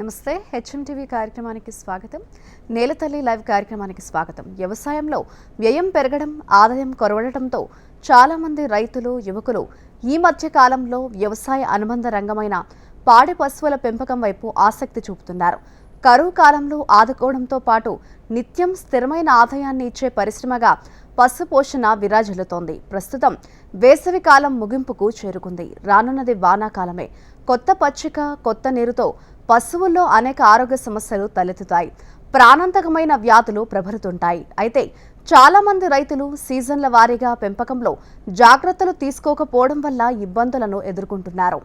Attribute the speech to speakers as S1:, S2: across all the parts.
S1: నమస్తే HM TV కార్యక్రమానికి స్వాగతం. నేలతల్లి లైవ్ కార్యక్రమానికి స్వాగతం. వ్యవసాయంలో వ్యయం పెరగడం ఆదాయం కొరవడటంతో చాలామంది రైతులు యువకులు ఈ మధ్య కాలంలో వ్యవసాయ అనుబంధ రంగమైన పాడి పశువుల పెంపకం వైపు ఆసక్తి చూపుతున్నారు. కరువు కాలంలో ఆదుకోవడంతో పాటు నిత్యం స్థిరమైన ఆదాయాన్ని ఇచ్చే పరిశ్రమగా పశు పోషణ విరాజిల్లుతోంది. ప్రస్తుతం వేసవి కాలం ముగింపుకు చేరుకుంది. రానున్నది వానాకాలమే. కొత్త పచ్చిక కొత్త నీరుతో పశువుల్లో అనేక ఆరోగ్య సమస్యలు తలెత్తుతాయి. ప్రాణాంతకమైన వ్యాధులు ప్రభరుతుంటాయి అయితే చాలా మంది రైతులు సీజన్ల వారీగా పెంపకంలో జాగ్రత్తలు తీసుకోకపోవడం వల్ల ఇబ్బందులను ఎదుర్కొంటున్నారు.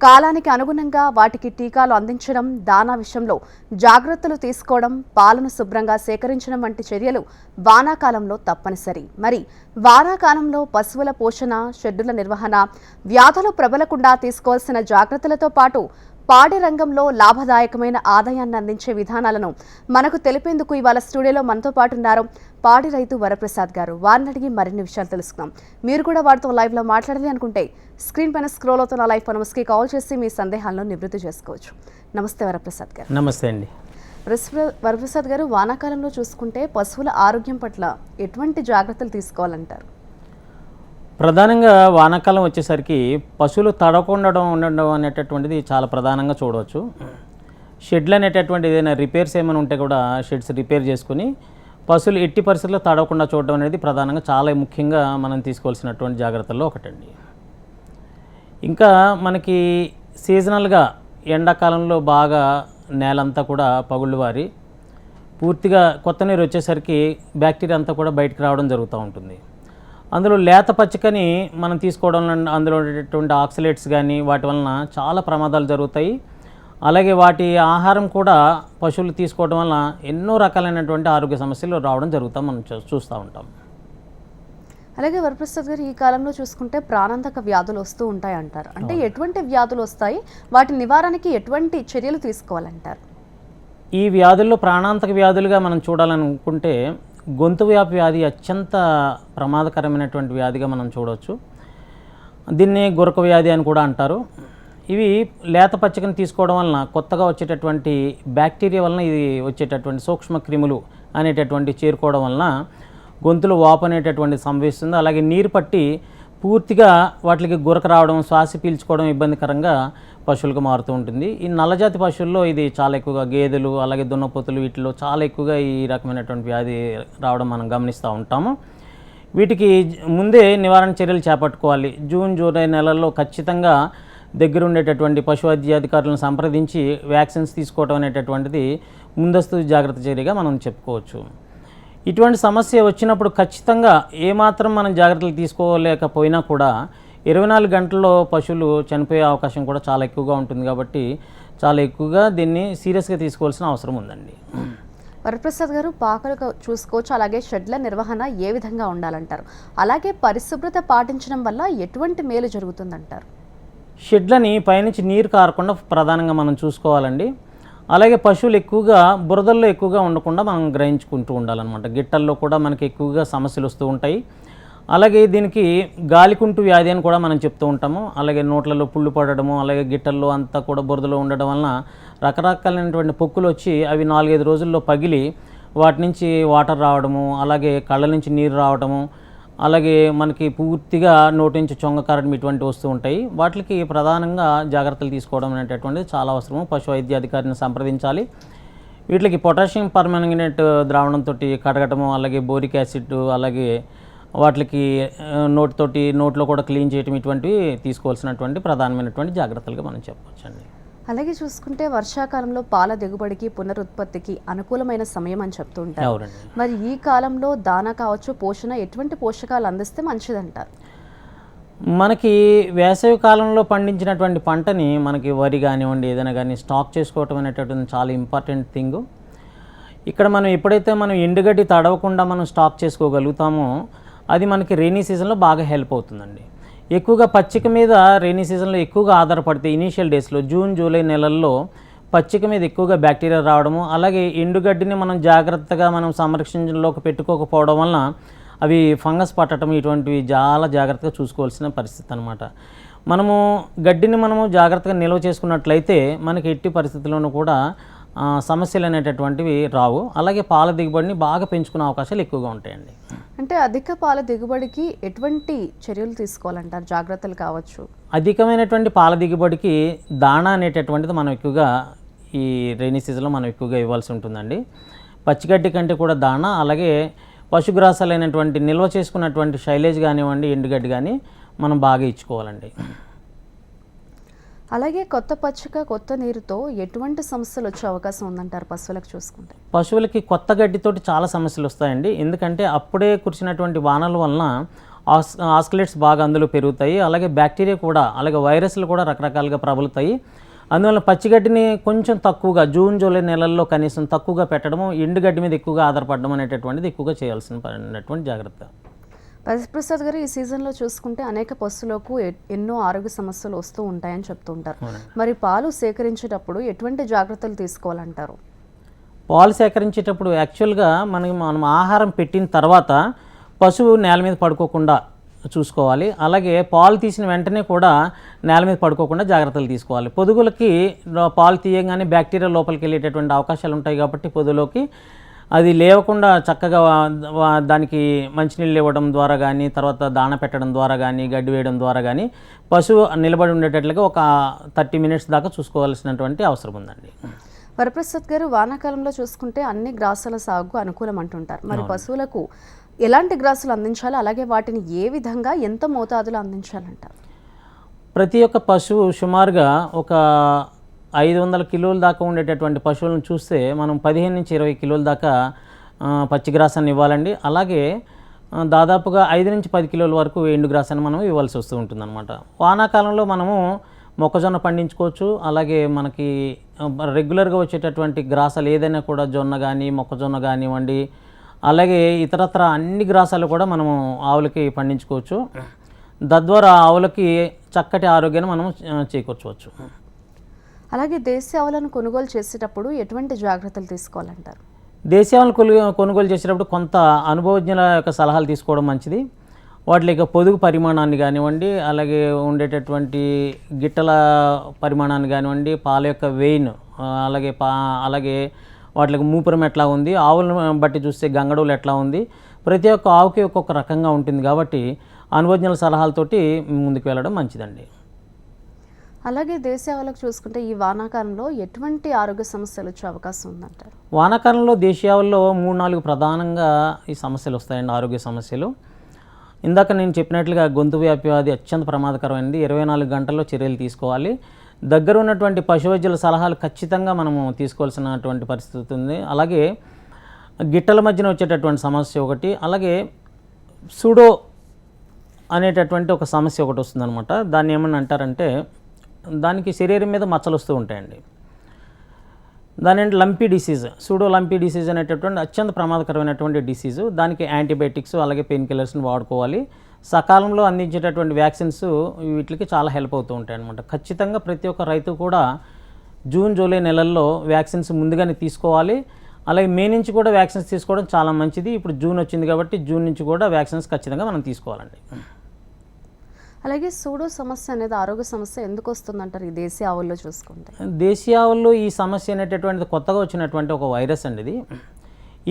S1: కాలానికి అనుగుణంగా వాటికి టీకాలు అందించడం దానా విషయంలో జాగ్రత్తలు తీసుకోవడం పాలను శుభ్రంగా సేకరించడం వంటి చర్యలు వానాకాలంలో తప్పనిసరి. మరి వానాకాలంలో పశువుల పోషణ షెడ్డుల నిర్వహణ వ్యాధులు ప్రబలకుండా తీసుకోవాల్సిన జాగ్రత్తలతో పాటు పాడి రంగంలో లాభదాయకమైన ఆదాయాన్ని అందించే విధానాలను మనకు తెలిపేందుకు ఇవాళ స్టూడియోలో మనతో పాటు ఉన్నారు పాడి రైతు వరప్రసాద్ గారు. వారిని అడిగి మరిన్ని విషయాలు తెలుసుకుందాం. మీరు కూడా వారితో లైవ్లో మాట్లాడాలి అనుకుంటే స్క్రీన్ పైన స్క్రోల్ అవుతున్న లైవ్ ఫోనమ్స్కి కాల్ చేసి మీ సందేహాలను నివృత్తి చేసుకోవచ్చు. నమస్తే వరప్రసాద్ గారు.
S2: నమస్తే అండి.
S1: వరప్ర- వరప్రసాద్ గారు వానాకాలంలో చూసుకుంటే పశువుల ఆరోగ్యం పట్ల ఎటువంటి జాగ్రత్తలు తీసుకోవాలంటారు?
S2: ప్రధానంగా వానాకాలం వచ్చేసరికి పశువులు తడకుండా ఉండడం అనేటటువంటిది చాలా ప్రధానంగా చూడవచ్చు. షెడ్లు అనేటటువంటి ఏదైనా రిపేర్స్ ఏమైనా ఉంటే కూడా షెడ్స్ రిపేర్ చేసుకుని పశువులు ఎట్టి పరిస్థితుల్లో తడవకుండా చూడడం అనేది ప్రధానంగా చాలా ముఖ్యంగా మనం తీసుకోవాల్సినటువంటి జాగ్రత్తల్లో ఒకటండి. ఇంకా మనకి సీజనల్గా ఎండాకాలంలో బాగా నేలంతా కూడా పగుళ్ళు వారి పూర్తిగా కొత్త నీరు వచ్చేసరికి బ్యాక్టీరియా అంతా కూడా బయటకు రావడం జరుగుతూ ఉంటుంది. అందులో లేత పచ్చికని మనం తీసుకోవడం అందులో ఉండేటటువంటి ఆక్సిలేట్స్ కానీ వాటి వలన చాలా ప్రమాదాలు జరుగుతాయి. అలాగే వాటి ఆహారం కూడా పశువులు తీసుకోవడం వలన ఎన్నో రకాలైనటువంటి ఆరోగ్య సమస్యలు రావడం జరుగుతాం మనం చూస్తూ ఉంటాం.
S1: అలాగే వరప్రసాద్ గారు ఈ కాలంలో చూసుకుంటే ప్రాణాంతక వ్యాధులు వస్తూ ఉంటాయి అంటారు అంటే ఎటువంటి వ్యాధులు వస్తాయి? వాటి నివారణకి ఎటువంటి చర్యలు తీసుకోవాలంటారు?
S2: ఈ వ్యాధుల్లో ప్రాణాంతక వ్యాధులుగా మనం చూడాలనుకుంటే గొంతు వ్యాపి వ్యాధి అత్యంత ప్రమాదకరమైనటువంటి వ్యాధిగా మనం చూడవచ్చు. దీన్ని గురక వ్యాధి అని కూడా అంటారు. ఇవి లేత పచ్చికను తీసుకోవడం వలన కొత్తగా వచ్చేటటువంటి బ్యాక్టీరియా వలన ఇది వచ్చేటటువంటి సూక్ష్మ క్రిములు అనేటటువంటి చేరుకోవడం వలన గొంతులో వాపు అనేటటువంటి సంభవిస్తుంది. అలాగే నీరు పట్టి పూర్తిగా వాటికి గురక రావడం శ్వాస పీల్చుకోవడం ఇబ్బందికరంగా పశువులకు మారుతూ ఉంటుంది. ఈ నల్లజాతి పశువుల్లో ఇది చాలా ఎక్కువగా గేదెలు అలాగే దున్నపోతులు వీటిలో చాలా ఎక్కువగా ఈ రకమైనటువంటి వ్యాధి రావడం మనం గమనిస్తూ ఉంటాము. వీటికి ముందే నివారణ చర్యలు చేపట్టుకోవాలి. జూన్ జూలై నెలల్లో ఖచ్చితంగా దగ్గర ఉండేటటువంటి పశు వైద్య అధికారులను సంప్రదించి వ్యాక్సిన్స్ తీసుకోవడం అనేటటువంటిది ముందస్తు జాగ్రత్త చర్యగా మనం చెప్పుకోవచ్చు. ఇటువంటి సమస్య వచ్చినప్పుడు ఖచ్చితంగా ఏమాత్రం మనం జాగ్రత్తలు తీసుకోలేకపోయినా కూడా ఇరవై నాలుగు గంటల్లో పశువులు చనిపోయే అవకాశం కూడా చాలా ఎక్కువగా ఉంటుంది కాబట్టి చాలా ఎక్కువగా దీన్ని సీరియస్గా తీసుకోవాల్సిన అవసరం ఉందండి.
S1: వరప్రసాద్ గారు పాకలు చూసుకోవచ్చు అలాగే షెడ్ల నిర్వహణ ఏ విధంగా ఉండాలంటారు? అలాగే పరిశుభ్రత పాటించడం వల్ల ఎటువంటి మేలు జరుగుతుందంటారు?
S2: షెడ్లని పైనుంచి నీరు కారకుండా ప్రధానంగా మనం చూసుకోవాలండి. అలాగే పశువులు ఎక్కువగా బురదల్లో ఎక్కువగా ఉండకుండా మనం గ్రహించుకుంటూ ఉండాలన్నమాట. గిట్టల్లో కూడా మనకి ఎక్కువగా సమస్యలు వస్తూ ఉంటాయి. అలాగే దీనికి గాలికుంటు వ్యాధి అని కూడా మనం చెప్తూ ఉంటాము. అలాగే నోట్లలో పుళ్ళు పడడము అలాగే గిట్టల్లో అంతా కూడా బురదలో ఉండడం వలన రకరకాలైనటువంటి పొక్కులు వచ్చి అవి నాలుగైదు రోజుల్లో పగిలి వాటి నుంచి వాటర్ రావడము అలాగే కళ్ళ నుంచి నీరు రావడము అలాగే మనకి పూర్తిగా నోటి నుంచి చొంగ కారడం ఇటువంటి వస్తూ ఉంటాయి. వాటికి ప్రధానంగా జాగ్రత్తలు తీసుకోవడం అనేటటువంటిది చాలా అవసరము. పశు వైద్య అధికారిని సంప్రదించాలి. వీటికి పొటాషియం పర్మాంగనేట్ ద్రావణంతో కడగటము అలాగే బోరిక్ యాసిడ్ అలాగే వాటికి నోటితోటి నోట్లో కూడా క్లీన్ చేయటం ఇటువంటివి తీసుకోవాల్సినటువంటి ప్రధానమైనటువంటి జాగ్రత్తలుగా మనం చెప్పవచ్చండి.
S1: అలాగే చూసుకుంటే వర్షాకాలంలో పాల దిగుబడికి పునరుత్పత్తికి అనుకూలమైన సమయం అని చెప్తూ ఉంటారు.
S2: అవునండి.
S1: మరి ఈ కాలంలో దానా కావచ్చు పోషణ ఎటువంటి పోషకాలు అందిస్తే మంచిదంటారు?
S2: మనకి వేసవి కాలంలో పండించినటువంటి పంటని మనకి వరి కానివ్వండి ఏదైనా కానీ స్టాక్ చేసుకోవటం అనేటటువంటి చాలా ఇంపార్టెంట్ థింగ్. ఇక్కడ మనం ఎప్పుడైతే మనం ఎండుగడ్డి తడవకుండా మనం స్టాక్ చేసుకోగలుగుతామో అది మనకి రెయినీ సీజన్లో బాగా హెల్ప్ అవుతుందండి. ఎక్కువగా పచ్చిక మీద రెయినీ సీజన్లో ఎక్కువగా ఆధారపడితే ఇనీషియల్ డేస్లో జూన్ జూలై నెలల్లో పచ్చిక మీద ఎక్కువగా బ్యాక్టీరియా రావడము అలాగే ఎండుగడ్డిని మనం జాగ్రత్తగా మనం సంరక్షణలోకి పెట్టుకోకపోవడం వలన అవి ఫంగస్ పట్టడం ఇటువంటివి చాలా జాగ్రత్తగా చూసుకోవాల్సిన పరిస్థితి అనమాట మనము గడ్డిని మనము జాగ్రత్తగా నిల్వ చేసుకున్నట్లయితే మనకి ఎట్టి పరిస్థితుల్లోనూ కూడా సమస్యలు అనేటటువంటివి రావు. అలాగే పాల దిగుబడిని బాగా పెంచుకునే అవకాశాలు ఎక్కువగా ఉంటాయండి.
S1: అంటే అధిక పాల దిగుబడికి ఎటువంటి చర్యలు తీసుకోవాలంటారు? జాగ్రత్తలు కావచ్చు.
S2: అధికమైనటువంటి పాల దిగుబడికి దాణా అనేటటువంటిది మనం ఎక్కువగా ఈ రైనీ సీజన్లో మనం ఎక్కువగా ఇవ్వాల్సి ఉంటుందండి. పచ్చిగడ్డి కంటే కూడా దాణా అలాగే పశుగ్రాసాలైనటువంటి నిల్వ చేసుకున్నటువంటి శైలేజ్ కానివ్వండి ఎండుగడ్డి కానీ మనం బాగా ఇచ్చుకోవాలండి.
S1: అలాగే కొత్త పచ్చిక కొత్త నీరుతో ఎటువంటి సమస్యలు వచ్చే అవకాశం ఉందంటారు పశువులకు చూసుకుంటే?
S2: పశువులకి కొత్త గడ్డితోటి చాలా సమస్యలు వస్తాయండి. ఎందుకంటే అప్పుడే కురిసినటువంటి వానల వలన ఆస్ ఆస్కులేట్స్ బాగా అందులో పెరుగుతాయి. అలాగే బ్యాక్టీరియా కూడా అలాగే వైరస్లు కూడా రకరకాలుగా ప్రబలుతాయి. అందువల్ల పచ్చిగడ్డిని కొంచెం తక్కువగా జూన్ జూలై నెలల్లో కనీసం తక్కువగా పెట్టడము ఎండుగడ్డి మీద ఎక్కువగా ఆధారపడడం అనేటటువంటిది ఎక్కువగా చేయాల్సిన జాగ్రత్త.
S1: ప్రసాద్ గారు ఈ సీజన్లో చూసుకుంటే అనేక పశువులకు ఎన్నో ఆరోగ్య సమస్యలు వస్తూ ఉంటాయని చెప్తుంటారు. మరి పాలు సేకరించేటప్పుడు ఎటువంటి జాగ్రత్తలు తీసుకోవాలంటారు?
S2: పాలు సేకరించేటప్పుడు యాక్చువల్గా మనకి మనం ఆహారం పెట్టిన తర్వాత పశువు నేల మీద పడుకోకుండా చూసుకోవాలి. అలాగే పాలు తీసిన వెంటనే కూడా నేల మీద పడుకోకుండా జాగ్రత్తలు తీసుకోవాలి. పొదుగులకి పాలు తీయగానే బ్యాక్టీరియా లోపలికి వెళ్ళేటటువంటి అవకాశాలు ఉంటాయి కాబట్టి పొదులోకి అది లేవకుండా చక్కగా దానికి మంచినీళ్ళు ఇవ్వడం ద్వారా కానీ తర్వాత దాణ పెట్టడం ద్వారా కానీ గడ్డి వేయడం ద్వారా కానీ పశువు నిలబడి ఉండేటట్లుగా ఒక థర్టీ మినిట్స్ దాకా చూసుకోవాల్సినటువంటి అవసరం ఉందండి.
S1: వరప్రసాద్ గారు వానాకాలంలో చూసుకుంటే అన్ని గ్రాసాల సాగు అనుకూలం అంటుంటారు. మరి పశువులకు ఎలాంటి గ్రాసులు అందించాలి అలాగే వాటిని ఏ విధంగా ఎంత మోతాదులో అందించాలంటారు?
S2: ప్రతి ఒక్క పశువు సుమారుగా ఒక ఐదు వందల కిలోల దాకా ఉండేటటువంటి పశువులను చూస్తే మనం పదిహేను నుంచి ఇరవై కిలోల దాకా పచ్చి పచ్చిగ్రాసాన్ని ఇవ్వాలండి. అలాగే దాదాపుగా ఐదు నుంచి పది కిలోల వరకు ఎండు గ్రాసాన్ని మనం ఇవ్వాల్సి వస్తూ ఉంటుందన్నమాట. వానాకాలంలో మనము మొక్కజొన్న పండించుకోవచ్చు. అలాగే మనకి రెగ్యులర్గా వచ్చేటటువంటి గ్రాసాలు ఏదైనా కూడా జొన్న కానీ మొక్కజొన్న కానివ్వండి అలాగే ఇతరత్ర అన్ని గ్రాసాలు కూడా మనము ఆవులకి పండించుకోవచ్చు. తద్వారా ఆవులకి చక్కటి ఆరోగ్యాన్ని మనం చేకూర్చవచ్చు.
S1: అలాగే దేశీయ ఆవులను కొనుగోలు చేసేటప్పుడు ఎటువంటి జాగ్రత్తలు తీసుకోవాలంటారు?
S2: దేశీయాలను కొలు కొనుగోలు చేసేటప్పుడు కొంత అనుభవజ్ఞుల యొక్క సలహాలు తీసుకోవడం మంచిది. వాటి యొక్క పొదుగు పరిమాణాన్ని కానివ్వండి అలాగే ఉండేటటువంటి గిట్టల పరిమాణాన్ని కానివ్వండి పాల యొక్క వెయిన్ అలాగే పా అలాగే వాటికి మూపురం ఎట్లా ఉంది ఆవులను బట్టి చూస్తే గంగడవులు ఎట్లా ఉంది ప్రతి ఒక్క ఆవుకి ఒక్కొక్క రకంగా ఉంటుంది కాబట్టి అనుభవజ్ఞుల సలహాలతోటి ముందుకు వెళ్ళడం మంచిదండి.
S1: అలాగే దేశీయావలకు చూసుకుంటే ఈ వానాకాలంలో ఎటువంటి ఆరోగ్య సమస్యలు వచ్చే అవకాశం ఉందంటారు?
S2: వానాకాలంలో దేశీయావల్లో మూడు నాలుగు ప్రధానంగా ఈ సమస్యలు వస్తాయండి ఆరోగ్య సమస్యలు. ఇందాక నేను చెప్పినట్లుగా గొంతు వ్యాపి అది అత్యంత ప్రమాదకరమైనది. ఇరవై నాలుగు గంటల్లో చర్యలు తీసుకోవాలి. దగ్గర ఉన్నటువంటి పశువైద్యుల సలహాలు ఖచ్చితంగా మనము తీసుకోవాల్సినటువంటి పరిస్థితి ఉంది. అలాగే గిట్టల మధ్యన వచ్చేటటువంటి సమస్య ఒకటి. అలాగే సూడో అనేటటువంటి ఒక సమస్య ఒకటి వస్తుందన్నమాట. దాన్ని ఏమని అంటారంటే దానికి శరీరం మీద మచ్చలు వస్తూ ఉంటాయండి. దాని lumpy disease pseudo lumpy disease అనేటటువంటి అత్యంత ప్రమాదకరమైనటువంటి డిసీజు. దానికి యాంటీబయాటిక్స్ అలాగే పెయిన్ కిల్లర్స్ని వాడుకోవాలి. సకాలంలో అందించేటటువంటి వ్యాక్సిన్స్ వీటికి చాలా హెల్ప్ అవుతూ ఉంటాయి అనమాట ఖచ్చితంగా ప్రతి ఒక్క రైతు కూడా జూన్ జూలై నెలల్లో వ్యాక్సిన్స్ ముందుగానే తీసుకోవాలి. అలాగే మే నుంచి కూడా వ్యాక్సిన్స్ తీసుకోవడం చాలా మంచిది. ఇప్పుడు జూన్ వచ్చింది కాబట్టి జూన్ నుంచి కూడా వ్యాక్సిన్స్ ఖచ్చితంగా మనం తీసుకోవాలండి.
S1: అలాగే సూడో సమస్య అనేది ఆరోగ్య సమస్య ఎందుకు వస్తుందంటారు ఈ దేశీయ ఆవుల్లో చూసుకుంటే?
S2: దేశీయావుల్లో ఈ సమస్య అనేటటువంటిది కొత్తగా వచ్చినటువంటి ఒక వైరస్ అండి ఇది.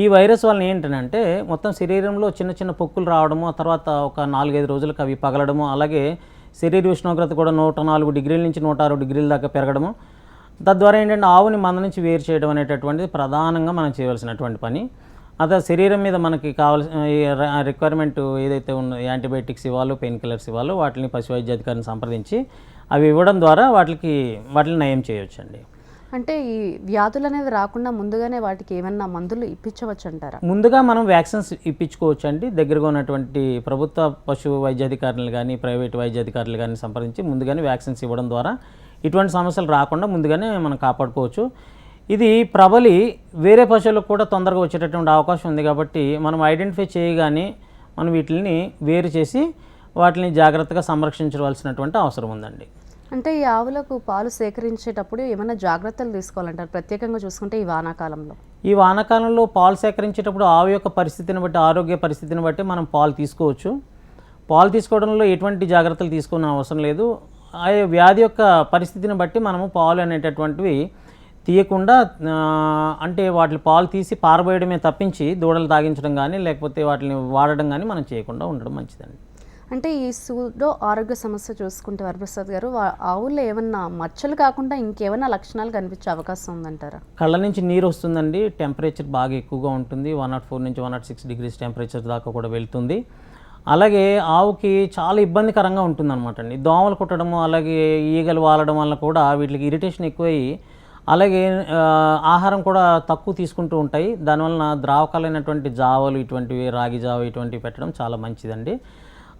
S2: ఈ వైరస్ వలన ఏంటంటే మొత్తం శరీరంలో చిన్న చిన్న పొక్కులు రావడము ఆ తర్వాత ఒక నాలుగైదు రోజులకు అవి పగలడము అలాగే శరీర ఉష్ణోగ్రత కూడా నూట నాలుగు డిగ్రీల నుంచి నూట ఆరు డిగ్రీల దాకా పెరగడము. తద్వారా ఏంటంటే ఆవుని మంద నుంచి వేరు చేయడం అనేటటువంటిది ప్రధానంగా మనం చేయవలసినటువంటి పని. అదే శరీరం మీద మనకి కావాల్సిన రిక్వైర్మెంట్ ఏదైతే ఉందో యాంటీబయాటిక్స్ ఇవ్వాలో పెయిన్ కిల్లర్స్ ఇవ్వాలో వాటిని పశు వైద్యాధికారిని సంప్రదించి అవి ఇవ్వడం ద్వారా వాటికి వాటిని నయం చేయొచ్చండి.
S1: అంటే ఈ వ్యాధులు అనేవి రాకుండా ముందుగానే వాటికి ఏమన్నా మందులు ఇప్పించవచ్చు అంటారా
S2: ముందుగా మనం వ్యాక్సిన్స్ ఇప్పించుకోవచ్చు అండి దగ్గరగా ఉన్నటువంటి ప్రభుత్వ పశు వైద్యాధికారులు కానీ ప్రైవేట్ వైద్యాధికారులు కానీ సంప్రదించి ముందుగానే వ్యాక్సిన్స్ ఇవ్వడం ద్వారా ఇటువంటి సమస్యలు రాకుండా ముందుగానే మనం కాపాడుకోవచ్చు. ఇది ప్రబలి వేరే పశువులకు కూడా తొందరగా వచ్చేటటువంటి అవకాశం ఉంది కాబట్టి మనం ఐడెంటిఫై చేయగానే మనం వీటిని వేరు చేసి వాటిని జాగ్రత్తగా సంరక్షించవలసినటువంటి అవసరం ఉందండి.
S1: అంటే ఈ ఆవులకు పాలు సేకరించేటప్పుడు ఏమైనా జాగ్రత్తలు తీసుకోవాలంటారు? ప్రత్యేకంగా చూసుకుంటే ఈ వానాకాలంలో.
S2: ఈ వానాకాలంలో పాలు సేకరించేటప్పుడు ఆవు యొక్క పరిస్థితిని బట్టి ఆరోగ్య పరిస్థితిని బట్టి మనం పాలు తీసుకోవచ్చు. పాలు తీసుకోవడంలో ఎటువంటి జాగ్రత్తలు తీసుకునే అవసరం లేదు. ఆ వ్యాధి యొక్క పరిస్థితిని బట్టి మనము పాలు అనేటటువంటివి తీయకుండా అంటే వాటి పాలు తీసి పారబోయడమే తప్పించి దూడలు తాగించడం కానీ లేకపోతే వాటిని వాడడం కానీ మనం చేయకుండా ఉండడం మంచిదండి.
S1: అంటే ఈ సూడో ఆరోగ్య సమస్య చూసుకుంటే వరప్రసాద్ గారు ఆవుల్లో ఏమన్నా మచ్చలు కాకుండా ఇంకేమైనా లక్షణాలు కనిపించే అవకాశం ఉందంటారా?
S2: కళ్ళ నుంచి నీరు వస్తుందండి. టెంపరేచర్ బాగా ఎక్కువగా ఉంటుంది. వన్ నాట్ ఫోర్ నుంచి one nought six degrees temperature దాకా కూడా వెళ్తుంది. అలాగే ఆవుకి చాలా ఇబ్బందికరంగా ఉంటుంది అనమాట అండి. దోమలు కుట్టడము అలాగే ఈగలు వాలడం వల్ల కూడా వీటికి ఇరిటేషన్ ఎక్కువయ్యి అలాగే ఆహారం కూడా తక్కువ తీసుకుంటూ ఉంటాయి. దానివలన ద్రావకాలైనటువంటి జావలు ఇటువంటివి రాగి జావ ఇటువంటివి పెట్టడం చాలా మంచిదండి.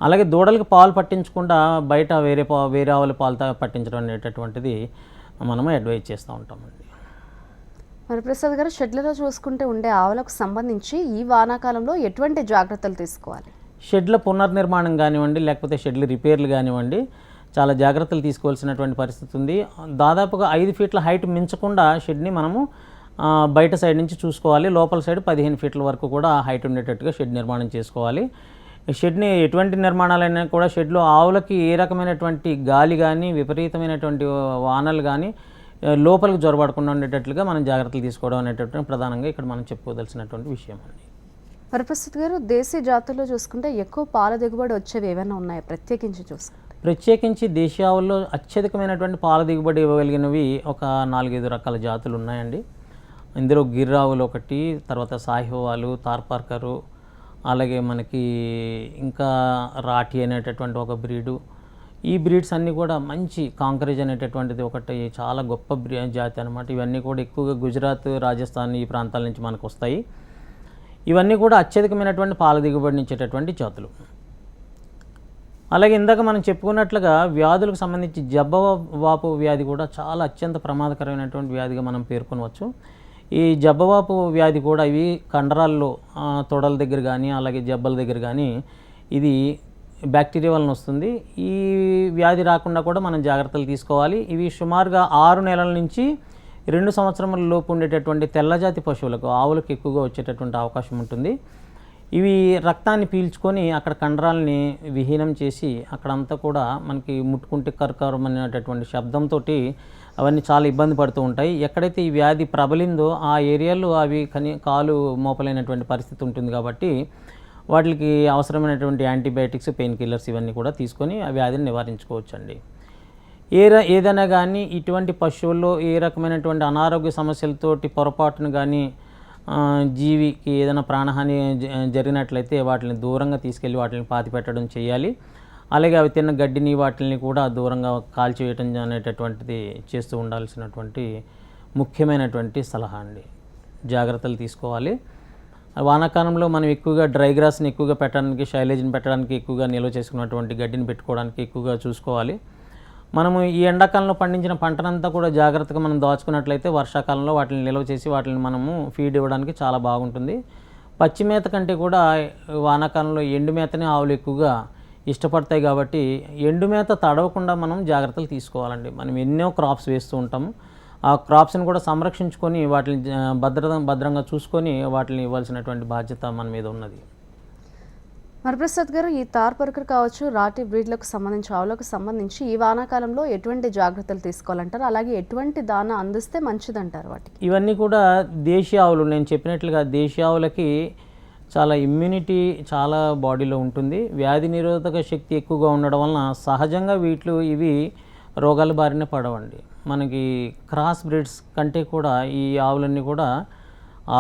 S2: అలాగే దూడలకు పాలు పట్టించకుండా బయట వేరే పా వేరే ఆవుల పాలు పట్టించడం అనేటటువంటిది మనము అడ్వైజ్ చేస్తూ ఉంటామండి.
S1: వరప్రసాద్ గారు షెడ్లలో చూసుకుంటే ఉండే ఆవులకు సంబంధించి ఈ వానాకాలంలో ఎటువంటి జాగ్రత్తలు తీసుకోవాలి?
S2: షెడ్ల పునర్నిర్మాణం కానివ్వండి లేకపోతే షెడ్ల రిపేర్లు కానివ్వండి చాలా జాగ్రత్తలు తీసుకోవాల్సినటువంటి పరిస్థితి ఉంది. దాదాపుగా ఐదు ఫీట్ల హైట్ మించకుండా షెడ్ని మనము బయట సైడ్ నుంచి చూసుకోవాలి. లోపల సైడ్ పదిహేను ఫీట్ల వరకు కూడా హైట్ ఉండేటట్టుగా షెడ్ నిర్మాణం చేసుకోవాలి. షెడ్ని ఎటువంటి నిర్మాణాలైనా కూడా షెడ్లో ఆవులకి ఏ రకమైనటువంటి గాలి కానీ విపరీతమైనటువంటి వానలు కానీ లోపలికి జొరబడకుండా ఉండేటట్లుగా మనం జాగ్రత్తలు తీసుకోవడం అనేటటువంటి ప్రధానంగా ఇక్కడ మనం చెప్పుకోదలసినటువంటి విషయం అండి.
S1: వరప్రసాద్ గారు దేశీ జాతుల్లో చూసుకుంటే ఎక్కువ పాల దిగుబడి వచ్చేవి ఏమైనా ఉన్నాయా? ప్రత్యేకించి చూసుకుంటే
S2: ప్రత్యేకించి దేశీయావుల్లో అత్యధికమైనటువంటి పాల దిగుబడి ఇవ్వగలిగినవి ఒక నాలుగైదు రకాల జాతులు ఉన్నాయండి. ఇందులో గిర్రావులు ఒకటి తర్వాత సాహివాలు తార్పార్కరు అలాగే మనకి ఇంకా రాఠి అనేటటువంటి ఒక బ్రీడు. ఈ బ్రీడ్స్ అన్నీ కూడా మంచి కాంకరేజ్ అనేటటువంటిది ఒకటి చాలా గొప్ప బ్రీ జాతి అనమాట ఇవన్నీ కూడా ఎక్కువగా గుజరాత్ రాజస్థాన్ ఈ ప్రాంతాల నుంచి మనకు వస్తాయి ఇవన్నీ కూడా అత్యధికమైనటువంటి పాల దిగుబడిని ఇచ్చేటటువంటి జాతులు. అలాగే ఇందాక మనం చెప్పుకున్నట్లుగా వ్యాధులకు సంబంధించి జబ్బ వాపు వ్యాధి కూడా చాలా అత్యంత ప్రమాదకరమైనటువంటి వ్యాధిగా మనం పేర్కొనవచ్చు. ఈ జబ్బవాపు వ్యాధి కూడా ఇవి కండరాల్లో తొడల దగ్గర కానీ అలాగే జబ్బల దగ్గర కానీ ఇది బ్యాక్టీరియా వలన వస్తుంది. ఈ వ్యాధి రాకుండా కూడా మనం జాగ్రత్తలు తీసుకోవాలి. ఇవి సుమారుగా ఆరు నెలల నుంచి రెండు సంవత్సరముల లోపు ఉండేటటువంటి తెల్లజాతి పశువులకు ఆవులకు ఎక్కువగా వచ్చేటటువంటి అవకాశం ఉంటుంది. ఇవి రక్తాన్ని పీల్చుకొని అక్కడ కండరాలని విహీనం చేసి అక్కడంతా కూడా మనకి ముట్టుకుంటే కర్కరం అనేటటువంటి శబ్దంతో అవన్నీ చాలా ఇబ్బంది పడుతూ ఉంటాయి. ఎక్కడైతే ఈ వ్యాధి ప్రబలిందో ఆ ఏరియాలో అవి కని కాలు మోపలైనటువంటి పరిస్థితి ఉంటుంది కాబట్టి వాటికి అవసరమైనటువంటి యాంటీబయాటిక్స్ పెయిన్ కిల్లర్స్ ఇవన్నీ కూడా తీసుకొని ఆ వ్యాధిని నివారించుకోవచ్చండి. ఏ ఏదైనా కానీ ఇటువంటి పశువుల్లో ఏ రకమైనటువంటి అనారోగ్య సమస్యలతోటి పొరపాటును కానీ జీవికి ఏదైనా ప్రాణహాని జ- జరిగినట్లయితే వాటిని దూరంగా తీసుకెళ్ళి వాటిని పాతి పెట్టడం చేయాలి. అలాగే అవి తిన్న గడ్డిని వాటిని కూడా దూరంగా కాల్చివేయటం అనేటటువంటిది చేస్తూ ఉండాల్సినటువంటి ముఖ్యమైనటువంటి సలహా అండి. జాగ్రత్తలు తీసుకోవాలి. వానాకాలంలో మనం ఎక్కువగా డ్రై గ్రాస్ని ఎక్కువగా పెట్టడానికి శైలేజ్ని పెట్టడానికి ఎక్కువగా నిల్వ చేసుకున్నటువంటి గడ్డిని పెట్టుకోవడానికి ఎక్కువగా చూసుకోవాలి. మనము ఈ ఎండాకాలంలో పండించిన పంటనంతా కూడా జాగ్రత్తగా మనం దాచుకున్నట్లయితే వర్షాకాలంలో వాటిని నిల్వ చేసి వాటిని మనము ఫీడ్ ఇవ్వడానికి చాలా బాగుంటుంది. పచ్చి మేత కంటే కూడా వానాకాలంలో ఎండు మేతనే ఆవులు ఎక్కువగా ఇష్టపడతాయి కాబట్టి ఎండు మేత తడవకుండా మనం జాగ్రత్తలు తీసుకోవాలండి. మనం ఎన్నో క్రాప్స్ వేస్తూ ఉంటాము ఆ క్రాప్స్ని కూడా సంరక్షించుకొని వాటిని భద్రత భద్రంగా చూసుకొని వాటిని ఇవ్వాల్సినటువంటి బాధ్యత మన మీద ఉన్నది.
S1: హరిప్రసాద్ గారు ఈ తార్పరకర్ కావచ్చు రాటి బ్రీడ్లకు సంబంధించి ఆవులకు సంబంధించి ఈ వానాకాలంలో ఎటువంటి జాగ్రత్తలు తీసుకోవాలంటారు? అలాగే ఎటువంటి దాన అందిస్తే మంచిదంటారు వాటికి?
S2: ఇవన్నీ కూడా దేశీయ ఆవులు. నేను చెప్పినట్లుగా దేశీయ ఆవులకి చాలా ఇమ్యూనిటీ చాలా బాడీలో ఉంటుంది. వ్యాధి నిరోధక శక్తి ఎక్కువగా ఉండడం వలన సహజంగా వీటిలో ఇవి రోగాల బారిన పడవండి. మనకి క్రాస్ బ్రీడ్స్ కంటే కూడా ఈ ఆవులన్నీ కూడా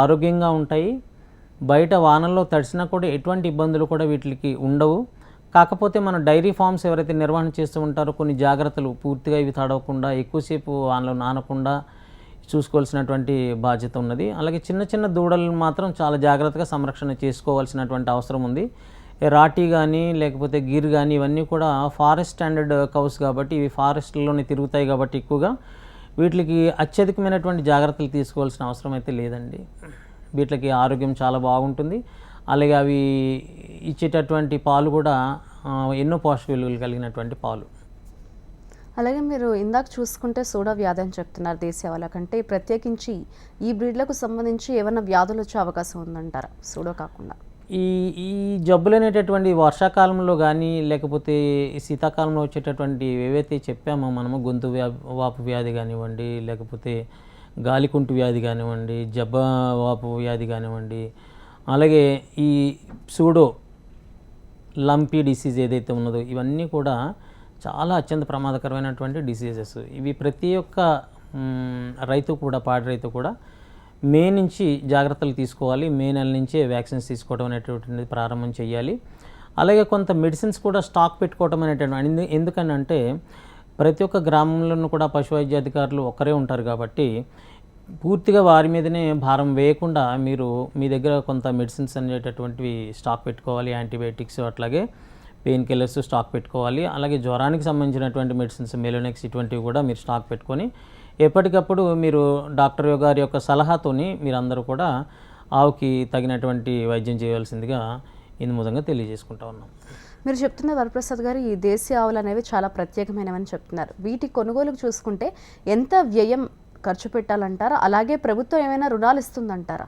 S2: ఆరోగ్యంగా ఉంటాయి. బయట వానల్లో తడిసినా కూడా ఎటువంటి ఇబ్బందులు కూడా వీటికి ఉండవు. కాకపోతే మన డైరీ ఫార్మ్స్ ఎవరైతే నిర్వహణ చేస్తూ ఉంటారో కొన్ని జాగ్రత్తలు పూర్తిగా ఇవి తడవకుండా ఎక్కువసేపు వానలో నానకుండా చూసుకోవాల్సినటువంటి బాధ్యత ఉన్నది. అలాగే చిన్న చిన్న దూడలను మాత్రం చాలా జాగ్రత్తగా సంరక్షణ చేసుకోవాల్సినటువంటి అవసరం ఉంది. రాటి కానీ లేకపోతే గిర్ కానీ ఇవన్నీ కూడా ఫారెస్ట్ స్టాండర్డ్ కౌస్ కాబట్టి ఇవి ఫారెస్ట్లోనే తిరుగుతాయి కాబట్టి ఎక్కువగా వీటికి అత్యధికమైనటువంటి జాగ్రత్తలు తీసుకోవాల్సిన అవసరం అయితే లేదండి. వీటికి ఆరోగ్యం చాలా బాగుంటుంది. అలాగే అవి ఇచ్చేటటువంటి పాలు కూడా ఎన్నో పోషక విలువలు కలిగినటువంటి పాలు.
S1: అలాగే మీరు ఇందాక చూసుకుంటే సూడా వ్యాధి అని చెప్తున్నారు దేశీయ వాళ్ళకంటే ప్రత్యేకించి ఈ బ్రీడ్లకు సంబంధించి ఏమైనా వ్యాధులు వచ్చే అవకాశం ఉందంటారా? సూడో కాకుండా.
S2: ఈ ఈ జబ్బులు అనేటటువంటి వర్షాకాలంలో కానీ లేకపోతే శీతాకాలంలో వచ్చేటటువంటి ఏవైతే చెప్పామో మనము గొంతు వ్యా వాపు వ్యాధి కానివ్వండి లేకపోతే గాలికుంటు వ్యాధి కానివ్వండి జబ్బవాపు వ్యాధి కానివ్వండి అలాగే ఈ సూడో లంపీ డిసీజ్ ఏదైతే ఉన్నదో ఇవన్నీ కూడా చాలా అత్యంత ప్రమాదకరమైనటువంటి డిసీజెస్. ఇవి ప్రతి ఒక్క రైతు కూడా పాడి రైతు కూడా మే నుంచి జాగ్రత్తలు తీసుకోవాలి. మే నెల నుంచే వ్యాక్సిన్స్ తీసుకోవడం అనేటువంటిది ప్రారంభం చేయాలి. అలాగే కొంత మెడిసిన్స్ కూడా స్టాక్ పెట్టుకోవడం అనేటువంటి ఎందు- ఎందుకనంటే ప్రతి ఒక్క గ్రామంలోనూ కూడా పశు వైద్య అధికారులు ఒక్కరే ఉంటారు కాబట్టి పూర్తిగా వారి మీదనే భారం వేయకుండా మీరు మీ దగ్గర కొంత మెడిసిన్స్ అనేటటువంటివి స్టాక్ పెట్టుకోవాలి యాంటీబయాటిక్స్ అట్లాగే పెయిన్ కిల్లర్స్ స్టాక్ పెట్టుకోవాలి అలాగే జ్వరానికి సంబంధించినటువంటి మెడిసిన్స్ మెలోనెక్స్ ఇటువంటివి కూడా మీరు స్టాక్ పెట్టుకొని ఎప్పటికప్పుడు మీరు డాక్టర్ గారి యొక్క సలహాతోని మీరందరూ కూడా ఆవుకి తగినటువంటి వైద్యం చేయవలసిందిగా ఇందు మూలంగా తెలియజేసుకుంటా ఉన్నాం.
S1: మీరు చెప్తున్న వరప్రసాద్ గారు ఈ దేశీ ఆవులు అనేవి చాలా ప్రత్యేకమైనవని చెప్తున్నారు. వీటి కొనుగోలుకు చూసుకుంటే ఎంత వ్యయం ఖర్చు పెట్టాలంటారా? అలాగే ప్రభుత్వం ఏమైనా రుణాలు ఇస్తుందంటారా?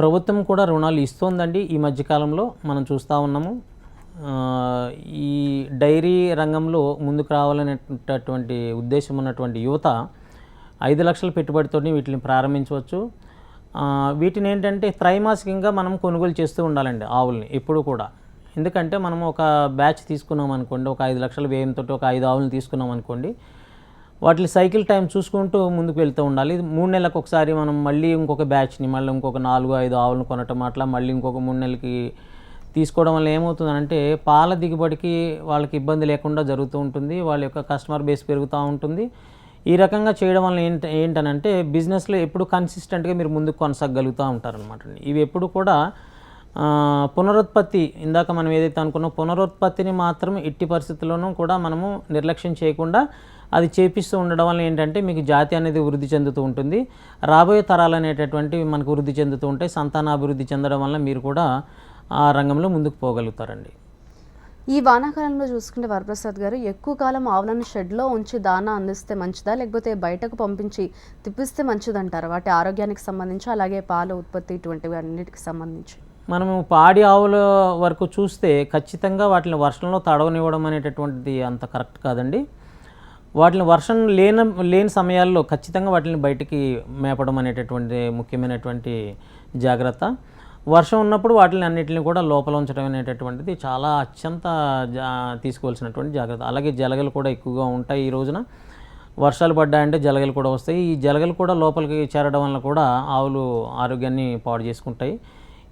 S2: ప్రభుత్వం కూడా రుణాలు ఇస్తోందండి. ఈ మధ్యకాలంలో మనం చూస్తూ ఉన్నాము. ఈ డైరీ రంగంలో ముందుకు రావాలనేటటువంటి ఉద్దేశం ఉన్నటువంటి యువత ఐదు లక్షల పెట్టుబడితో వీటిని ప్రారంభించవచ్చు. వీటిని ఏంటంటే త్రైమాసికంగా మనం కొనుగోలు చేస్తూ ఉండాలండి ఆవుల్ని ఎప్పుడు కూడా. ఎందుకంటే మనం ఒక బ్యాచ్ తీసుకున్నాం అనుకోండి ఒక ఐదు లక్షల వ్యయంతో ఒక ఐదు ఆవులను తీసుకున్నాం అనుకోండి వాటి సైకిల్ టైం చూసుకుంటూ ముందుకు వెళ్తూ ఉండాలి. మూడు నెలలకు ఒకసారి మనం మళ్ళీ ఇంకొక బ్యాచ్ని మళ్ళీ ఇంకొక నాలుగు ఐదు ఆవులను కొనటం అట్లా మళ్ళీ ఇంకొక మూడు నెలలకి తీసుకోవడం వల్ల ఏమవుతుందంటే పాల దిగుబడికి వాళ్ళకి ఇబ్బంది లేకుండా జరుగుతూ ఉంటుంది వాళ్ళ యొక్క కస్టమర్ బేస్ పెరుగుతూ ఉంటుంది. ఈ రకంగా చేయడం వల్ల ఏంట ఏంటనంటే బిజినెస్లో ఎప్పుడు కన్సిస్టెంట్గా మీరు ముందుకు కొనసాగలుగుతూ ఉంటారనమాట ఇవి ఎప్పుడు కూడా పునరుత్పత్తి ఇందాక మనం ఏదైతే అనుకున్నాం పునరుత్పత్తిని మాత్రం ఎట్టి పరిస్థితుల్లోనూ కూడా మనము నిర్లక్ష్యం చేయకుండా అది చేపిస్తూ ఉండడం వల్ల ఏంటంటే మీకు జాతి అనేది వృద్ధి చెందుతూ ఉంటుంది. రాబోయే తరాలు అనేటటువంటివి మనకు వృద్ధి చెందుతూ ఉంటాయి. సంతానాభివృద్ధి చెందడం వల్ల మీరు కూడా ఆ రంగంలో ముందుకు పోగలుగుతారండి.
S1: ఈ వానాకాలంలో చూసుకుంటే వరప్రసాద్ గారు ఎక్కువ కాలం ఆవులను షెడ్లో ఉంచి దానా అందిస్తే మంచిదా? లేకపోతే బయటకు పంపించి తిప్పిస్తే మంచిదంటారు? వాటి ఆరోగ్యానికి సంబంధించి అలాగే పాల ఉత్పత్తి ఇటువంటివి అన్నిటికి సంబంధించి.
S2: మనము పాడి ఆవుల వరకు చూస్తే ఖచ్చితంగా వాటిని వర్షంలో తడవనివ్వడం అనేటటువంటిది అంత కరెక్ట్ కాదండి. వాటిని వర్షం లేని లేని సమయాల్లో ఖచ్చితంగా వాటిని బయటికి మేపడం అనేటటువంటి ముఖ్యమైనటువంటి జాగ్రత్త. వర్షం ఉన్నప్పుడు వాటిని అన్నిటిని కూడా లోపల ఉంచడం అనేటటువంటిది చాలా అత్యంత జా తీసుకోవాల్సినటువంటి జాగ్రత్త. అలాగే జలగలు కూడా ఎక్కువగా ఉంటాయి ఈ రోజున. వర్షాలు పడ్డాయంటే జలగలు కూడా వస్తాయి. ఈ జలగలు కూడా లోపలికి చేరడం వల్ల కూడా ఆవులు ఆరోగ్యాన్ని పాడు చేసుకుంటాయి.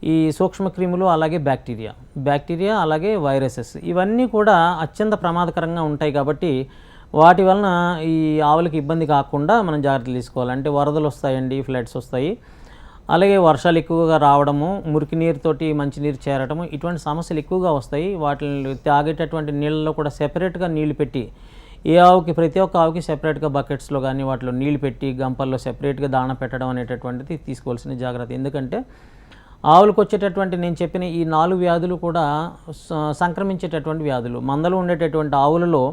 S2: ఈ సూక్ష్మ క్రిములు అలాగే బ్యాక్టీరియా బ్యాక్టీరియా అలాగే వైరసెస్ ఇవన్నీ కూడా అత్యంత ప్రమాదకరంగా ఉంటాయి కాబట్టి వాటి వలన ఈ ఆవులకి ఇబ్బంది కాకుండా మనం జాగ్రత్తలు తీసుకోవాలి. అంటే వరదలు వస్తాయండి ఫ్లడ్స్ వస్తాయి. అలాగే వర్షాలు ఎక్కువగా రావడము మురికి నీరుతోటి మంచినీరు చేరడము ఇటువంటి సమస్యలు ఎక్కువగా వస్తాయి. వాటిని తాగేటటువంటి నీళ్ళలో కూడా సెపరేట్గా నీళ్ళు పెట్టి ఏ ఆవుకి ప్రతి ఒక్క ఆవుకి సెపరేట్గా బకెట్స్లో కానీ వాటిలో నీళ్ళు పెట్టి గంపల్లో సెపరేట్గా దాణ పెట్టడం అనేటటువంటిది తీసుకోవాల్సిన జాగ్రత్త. ఎందుకంటే ఆవులకు వచ్చేటటువంటి నేను చెప్పిన ఈ నాలుగు వ్యాధులు కూడా సంక్రమించేటటువంటి వ్యాధులు. మందలు ఉండేటటువంటి ఆవులలో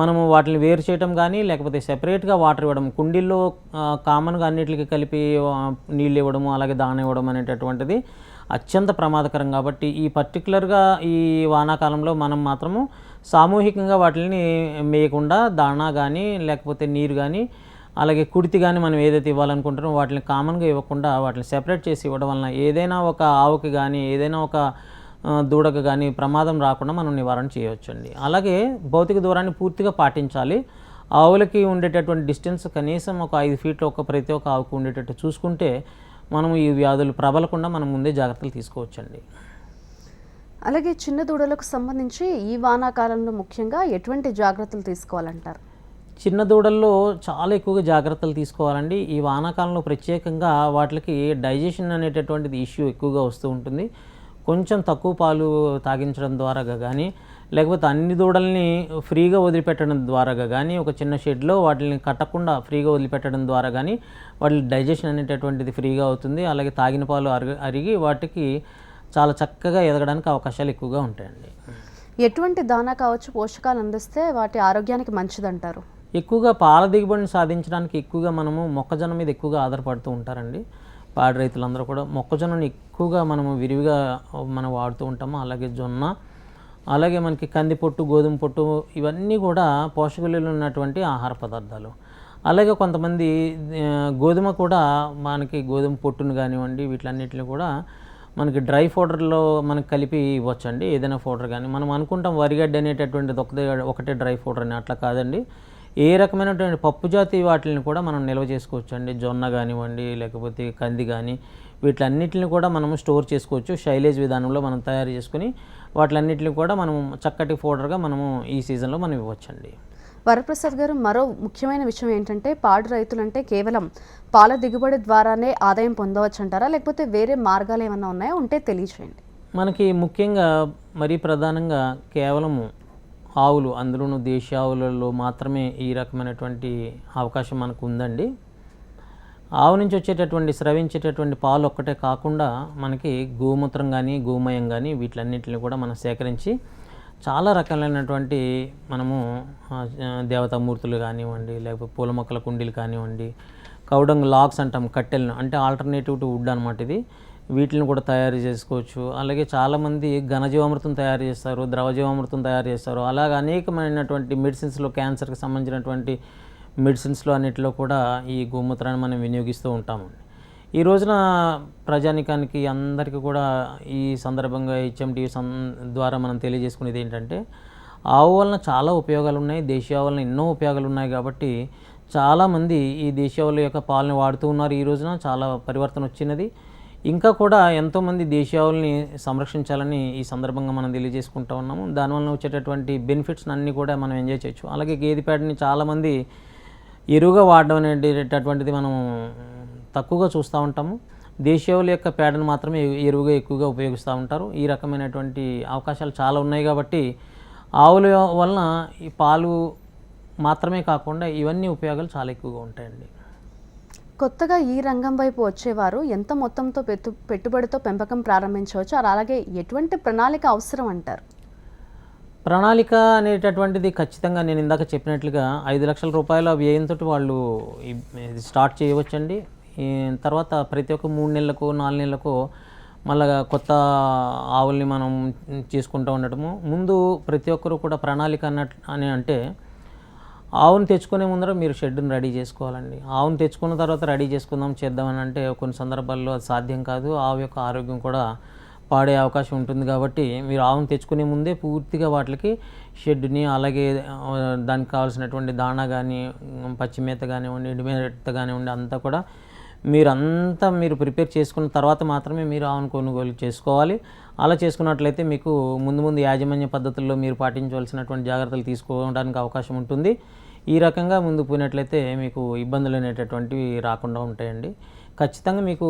S2: మనము వాటిని వేరు చేయటం కానీ లేకపోతే సెపరేట్గా వాటర్ ఇవ్వడం కుండీల్లో కామన్గా అన్నిటికీ కలిపి నీళ్ళు ఇవ్వడము అలాగే దాన ఇవ్వడం అనేటటువంటిది అత్యంత ప్రమాదకరం. కాబట్టి ఈ పర్టికులర్గా ఈ వానాకాలంలో మనం మాత్రము సామూహికంగా వాటిని మేయకుండా దాణా కానీ లేకపోతే నీరు కానీ అలాగే కుడితి కానీ మనం ఏదైతే ఇవ్వాలనుకుంటున్నామో వాటిని కామన్గా ఇవ్వకుండా వాటిని సెపరేట్ చేసి ఇవ్వడం వలన ఏదైనా ఒక ఆవుకి కానీ ఏదైనా ఒక దూడకు కానీ ప్రమాదం రాకుండా మనం నివారణ చేయవచ్చండి. అలాగే భౌతిక దూరాన్ని పూర్తిగా పాటించాలి. ఆవులకి ఉండేటటువంటి డిస్టెన్స్ కనీసం ఒక ఐదు ఫీట్లు ఒక ప్రతి ఒక్క ఆవుకు ఉండేటట్టు చూసుకుంటే మనం ఈ వ్యాధులు ప్రబలకుండా మనం ముందే జాగ్రత్తలు తీసుకోవచ్చండి.
S1: అలాగే చిన్న దూడలకు సంబంధించి ఈ వానాకాలంలో ముఖ్యంగా ఎటువంటి జాగ్రత్తలు తీసుకోవాలంటారు?
S2: చిన్న దూడల్లో చాలా ఎక్కువగా జాగ్రత్తలు తీసుకోవాలండి. ఈ వానాకాలంలో ప్రత్యేకంగా వాటికి డైజెషన్ అనేటటువంటిది ఇష్యూ ఎక్కువగా వస్తూ ఉంటుంది. కొంచెం తక్కువ పాలు తాగించడం ద్వారా కానీ లేకపోతే అన్ని దూడల్ని ఫ్రీగా వదిలిపెట్టడం ద్వారా కానీ ఒక చిన్న షెడ్లో వాటిని కట్టకుండా ఫ్రీగా వదిలిపెట్టడం ద్వారా కానీ వాటి డైజెషన్ అనేటటువంటిది ఫ్రీగా అవుతుంది. అలాగే తాగిన పాలు అరిగి అరిగి వాటికి చాలా చక్కగా ఎదగడానికి అవకాశాలు ఎక్కువగా ఉంటాయండి.
S1: ఎటువంటి దానా కావచ్చు పోషకాలు అందిస్తే వాటి ఆరోగ్యానికి మంచిదంటారు?
S2: ఎక్కువగా పాల దిగుబడిని సాధించడానికి ఎక్కువగా మనము మొక్కజొన్న మీద ఎక్కువగా ఆధారపడుతూ ఉంటారండి. పాడి రైతులందరూ కూడా మొక్కజొన్నను ఎక్కువగా మనము విరివిగా మనం వాడుతూ ఉంటాము. అలాగే జొన్న అలాగే మనకి కంది పొట్టు గోధుమ పొట్టు ఇవన్నీ కూడా పోషక విలువలు ఉన్నటువంటి ఆహార పదార్థాలు. అలాగే కొంతమంది గోధుమ కూడా మనకి గోధుమ పొట్టును కానివ్వండి వీటిలన్నిటిని కూడా మనకి డ్రై ఫోడర్లో మనకి కలిపి ఇవ్వచ్చండి. ఏదైనా పౌడర్ కానీ మనం అనుకుంటాం వరిగడ్డ అనేటటువంటిది ఒకటే ఒకటే డ్రై ఫోడర్ అని అట్లా కాదండి. ఏ రకమైనటువంటి పప్పు జాతి వాటిని కూడా మనం నిల్వ చేసుకోవచ్చు అండి జొన్న కానివ్వండి లేకపోతే కంది కానీ వీటిలన్నిటిని కూడా మనము స్టోర్ చేసుకోవచ్చు. శైలేజ్ విధానంలో మనం తయారు చేసుకుని వాటిలన్నిటిని కూడా మనం చక్కటి పౌడర్గా మనము ఈ సీజన్లో మనం ఇవ్వచ్చండి.
S1: వరప్రసాద్ గారు మరో ముఖ్యమైన విషయం ఏంటంటే పాడి రైతులంటే కేవలం పాల దిగుబడి ద్వారానే ఆదాయం పొందవచ్చు అంటారా లేకపోతే వేరే మార్గాలు ఏమైనా ఉన్నాయా? ఉంటే తెలియచేయండి.
S2: మనకి ముఖ్యంగా మరీ ప్రధానంగా కేవలము ఆవులు అందులోనూ దేశీయ ఆవులలో మాత్రమే ఈ రకమైనటువంటి అవకాశం మనకు ఉందండి ఆవు నుంచి వచ్చేటటువంటి స్రవించేటటువంటి పాలు ఒక్కటే కాకుండా మనకి గోమూత్రం కానీ గోమయం కానీ వీటిలన్నింటిని కూడా మనం సేకరించి చాలా రకాలైనటువంటి మనము దేవతామూర్తులు కానివ్వండి లేకపోతే పూల మొక్కల కుండీలు కానివ్వండి కౌడంగ్ లాక్స్ అంటాం కట్టెలను అంటే ఆల్టర్నేటివ్ టు వుడ్ అనమాట ఇది. వీటిని కూడా తయారు చేసుకోవచ్చు. అలాగే చాలామంది ఘనజీవామృతం తయారు చేస్తారు ద్రవజీవామృతం తయారు చేస్తారు. అలాగే అనేకమైనటువంటి మెడిసిన్స్లో క్యాన్సర్కి సంబంధించినటువంటి మెడిసిన్స్లో అన్నిటిలో కూడా ఈ గోమూత్రాన్ని మనం వినియోగిస్తూ ఉంటామండి ఈ రోజున ప్రజానికానికి అందరికీ కూడా ఈ సందర్భంగా హెచ్ఎండి సం ద్వారా మనం తెలియజేసుకునేది ఏంటంటే ఆవు వలన చాలా ఉపయోగాలు ఉన్నాయి దేశీయ వలన ఎన్నో ఉపయోగాలు ఉన్నాయి కాబట్టి చాలామంది ఈ దేశీయ యొక్క పాలన వాడుతూ ఉన్నారు. ఈ రోజున చాలా పరివర్తన వచ్చినది. ఇంకా కూడా ఎంతోమంది దేశీయావుల్ని సంరక్షించాలని ఈ సందర్భంగా మనం తెలియజేసుకుంటూ ఉన్నాము. దానివల్ల వచ్చేటటువంటి బెనిఫిట్స్ అన్నీ కూడా మనం ఎంజాయ్ చేయొచ్చు. అలాగే గేదె పేడని చాలామంది ఎరువుగా వాడడం అనేటటువంటిది మనం తక్కువగా చూస్తూ ఉంటాము. దేశీయవుల యొక్క పేడను మాత్రమే ఎరువుగా ఎక్కువగా ఉపయోగిస్తూ ఉంటారు. ఈ రకమైనటువంటి అవకాశాలు చాలా ఉన్నాయి కాబట్టి ఆవుల వలన ఈ పాలు మాత్రమే కాకుండా ఇవన్నీ ఉపయోగాలు చాలా ఎక్కువగా ఉంటాయండి.
S1: కొత్తగా ఈ రంగం వైపు వచ్చేవారు ఎంత మొత్తంతో పెట్టు పెట్టుబడితో పెంపకం ప్రారంభించవచ్చు అలాగే ఎటువంటి ప్రణాళిక అవసరం అంటారు?
S2: ప్రణాళిక అనేటటువంటిది ఖచ్చితంగా నేను ఇందాక చెప్పినట్లుగా ఐదు లక్షల రూపాయల వ్యయంతో వాళ్ళు స్టార్ట్ చేయవచ్చండి. తర్వాత ప్రతి ఒక్క మూడు నెలలకు నాలుగు నెలలకు మళ్ళా కొత్త ఆవుల్ని మనం చేసుకుంటూ ఉండటము. ముందు ప్రతి ఒక్కరు కూడా ప్రణాళిక అన్నట్ అని అంటే ఆవును తెచ్చుకునే ముందర మీరు షెడ్ని రెడీ చేసుకోవాలండి. ఆవును తెచ్చుకున్న తర్వాత రెడీ చేసుకుందాం చేద్దామని అంటే కొన్ని సందర్భాల్లో అది సాధ్యం కాదు. ఆవు యొక్క ఆరోగ్యం కూడా పాడే అవకాశం ఉంటుంది కాబట్టి మీరు ఆవును తెచ్చుకునే ముందే పూర్తిగా వాటికి షెడ్ని అలాగే దానికి కావాల్సినటువంటి దాణా కానీ పచ్చిమేత కానివ్వండి ఎండుమేత కానివ్వండి అంతా కూడా మీరు అంతా మీరు ప్రిపేర్ చేసుకున్న తర్వాత మాత్రమే మీరు ఆవును కొనుగోలు చేసుకోవాలి. అలా చేసుకున్నట్లయితే మీకు ముందు ముందు యాజమాన్య పద్ధతుల్లో మీరు పాటించవలసినటువంటి జాగ్రత్తలు తీసుకోవడానికి అవకాశం ఉంటుంది. ఈ రకంగా ముందు పోయినట్లయితే మీకు ఇబ్బందులు అనేటటువంటివి రాకుండా ఉంటాయండి. ఖచ్చితంగా మీకు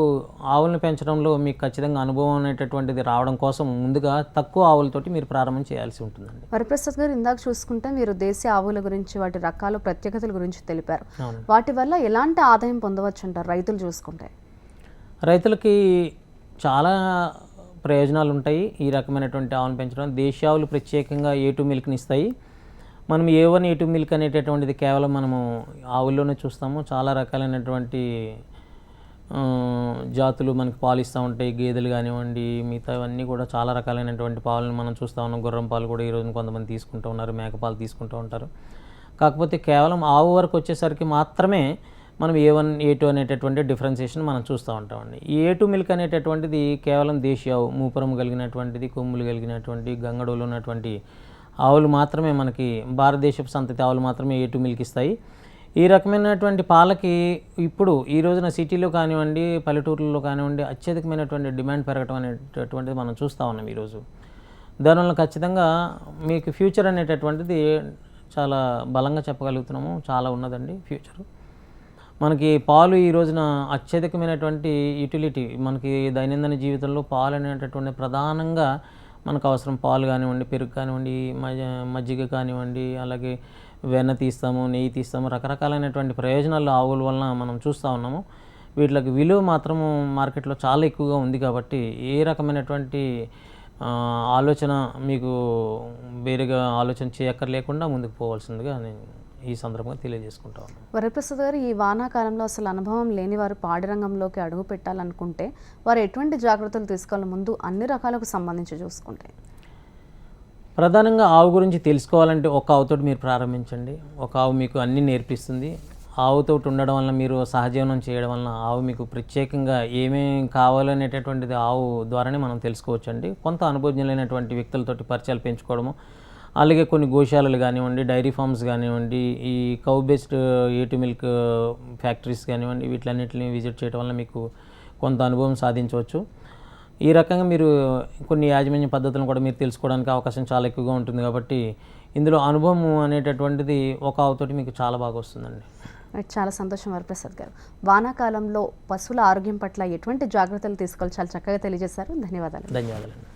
S2: ఆవులను పెంచడంలో మీకు ఖచ్చితంగా అనుభవం అనేటటువంటిది రావడం కోసం ముందుగా తక్కువ ఆవులతోటి మీరు ప్రారంభం చేయాల్సి ఉంటుందండి.
S1: వరప్రసాద్ గారు ఇందాక చూసుకుంటే మీరు దేశీయ ఆవుల గురించి వాటి రకాలు ప్రత్యేకతల గురించి తెలిపారు. వాటి వల్ల ఎలాంటి ఆదాయం పొందవచ్చు అంటారు రైతులు చూసుకుంటే?
S2: రైతులకి చాలా ప్రయోజనాలు ఉంటాయి ఈ రకమైనటువంటి ఆవును పెంచడం దేశీయ ఆవులు ప్రత్యేకంగా ఏ టూ మిల్క్ని ఇస్తాయి. మనం A one A two milk అనేటటువంటిది కేవలం మనము ఆవుల్లోనే చూస్తాము. చాలా రకాలైనటువంటి జాతులు మనకి పాలు ఉంటాయి. గేదెలు కానివ్వండి మిగతావన్నీ కూడా చాలా రకాలైనటువంటి పాలను మనం చూస్తూ ఉన్నాం. గుర్రం పాలు కూడా ఈరోజు కొంతమంది తీసుకుంటూ ఉన్నారు మేకపాలు తీసుకుంటూ ఉంటారు. కాకపోతే కేవలం ఆవు వరకు వచ్చేసరికి మాత్రమే మనం ఏ వన్ ఏ టూ అనేటటువంటి డిఫరెన్సియేషన్ మనం చూస్తూ ఉంటామండి. ఈ ఏ టూ మిల్క్ అనేటటువంటిది కేవలం దేశీయ ఆవు మూపురం కలిగినటువంటిది కొమ్ములు కలిగినటువంటి గంగడోలు ఉన్నటువంటి ఆవులు మాత్రమే మనకి భారతదేశపు సంతతి ఆవులు మాత్రమే ఎటు మిల్క్ ఇస్తాయి. ఈ రకమైనటువంటి పాలకి ఇప్పుడు ఈ రోజున సిటీలో కానివ్వండి పల్లెటూర్లలో కానివ్వండి అత్యధికమైనటువంటి డిమాండ్ పెరగటం అనేటటువంటిది మనం చూస్తూ ఉన్నాం ఈరోజు. దానివల్ల ఖచ్చితంగా మీకు ఫ్యూచర్ అనేటటువంటిది చాలా బలంగా చెప్పగలుగుతున్నాము. చాలా ఉన్నదండి ఫ్యూచర్. మనకి పాలు ఈ రోజున అత్యధికమైనటువంటి యూటిలిటీ మనకి దైనందిన జీవితంలో పాలు అనేటటువంటి ప్రధానంగా మనకు అవసరం పాలు కానివ్వండి పెరుగు కానివ్వండి మజ్జ మజ్జిగ కానివ్వండి అలాగే వెన్న తీస్తాము నెయ్యి తీస్తాము రకరకాలైనటువంటి ప్రయోజనాలు ఆవుల వలన మనం చూస్తూ ఉన్నాము. వీటికి విలువ మాత్రము మార్కెట్లో చాలా ఎక్కువగా ఉంది కాబట్టి ఏ రకమైనటువంటి ఆలోచన మీకు వేరేగా ఆలోచన చేయక్కర్లేకుండా ముందుకు పోవాల్సిందిగా నేను ఈ సందర్భంగా తెలియజేసుకుంటా ఉన్నాను
S1: వరప్రసాద్ గారు ఈ వానాకాలంలో అసలు అనుభవం లేని వారు పాడి రంగంలోకి అడుగు పెట్టాలనుకుంటే వారు ఎటువంటి జాగ్రత్తలు తీసుకోవాలి ముందు అన్ని రకాలకు సంబంధించి చూసుకుంటే?
S2: ప్రధానంగా ఆవు గురించి తెలుసుకోవాలంటే ఒక ఆవుతోటి మీరు ప్రారంభించండి. ఒక ఆవు మీకు అన్నీ నేర్పిస్తుంది. ఆవుతోటి ఉండడం వల్ల మీరు సహజీవనం చేయడం వలన ఆవు మీకు ప్రత్యేకంగా ఏమేం కావాలనేటటువంటిది ఆవు ద్వారానే మనం తెలుసుకోవచ్చండి. కొంత అనుభవజ్ఞులైనటువంటి వ్యక్తులతోటి పరిచయాలు పెంచుకోవడము అలాగే కొన్ని గోశాలలు కానివ్వండి డైరీ ఫార్మ్స్ కానివ్వండి ఈ cow based A two milk factories కానివ్వండి వీటిలన్నింటిని విజిట్ చేయడం వల్ల మీకు కొంత అనుభవం సాధించవచ్చు. ఈ రకంగా మీరు కొన్ని యాజమాన్య పద్ధతులను కూడా మీరు తెలుసుకోవడానికి అవకాశం చాలా ఎక్కువగా ఉంటుంది కాబట్టి ఇందులో అనుభవం అనేటటువంటిది ఒక ఆవుతోటి మీకు చాలా బాగా వస్తుందండి.
S1: చాలా సంతోషం వరప్రసాద్ గారు. వానాకాలంలో పశువుల ఆరోగ్యం పట్ల ఎటువంటి జాగ్రత్తలు తీసుకోవాలి చాలా చక్కగా తెలియజేశారు. ధన్యవాదాలు.
S2: ధన్యవాదాలండి.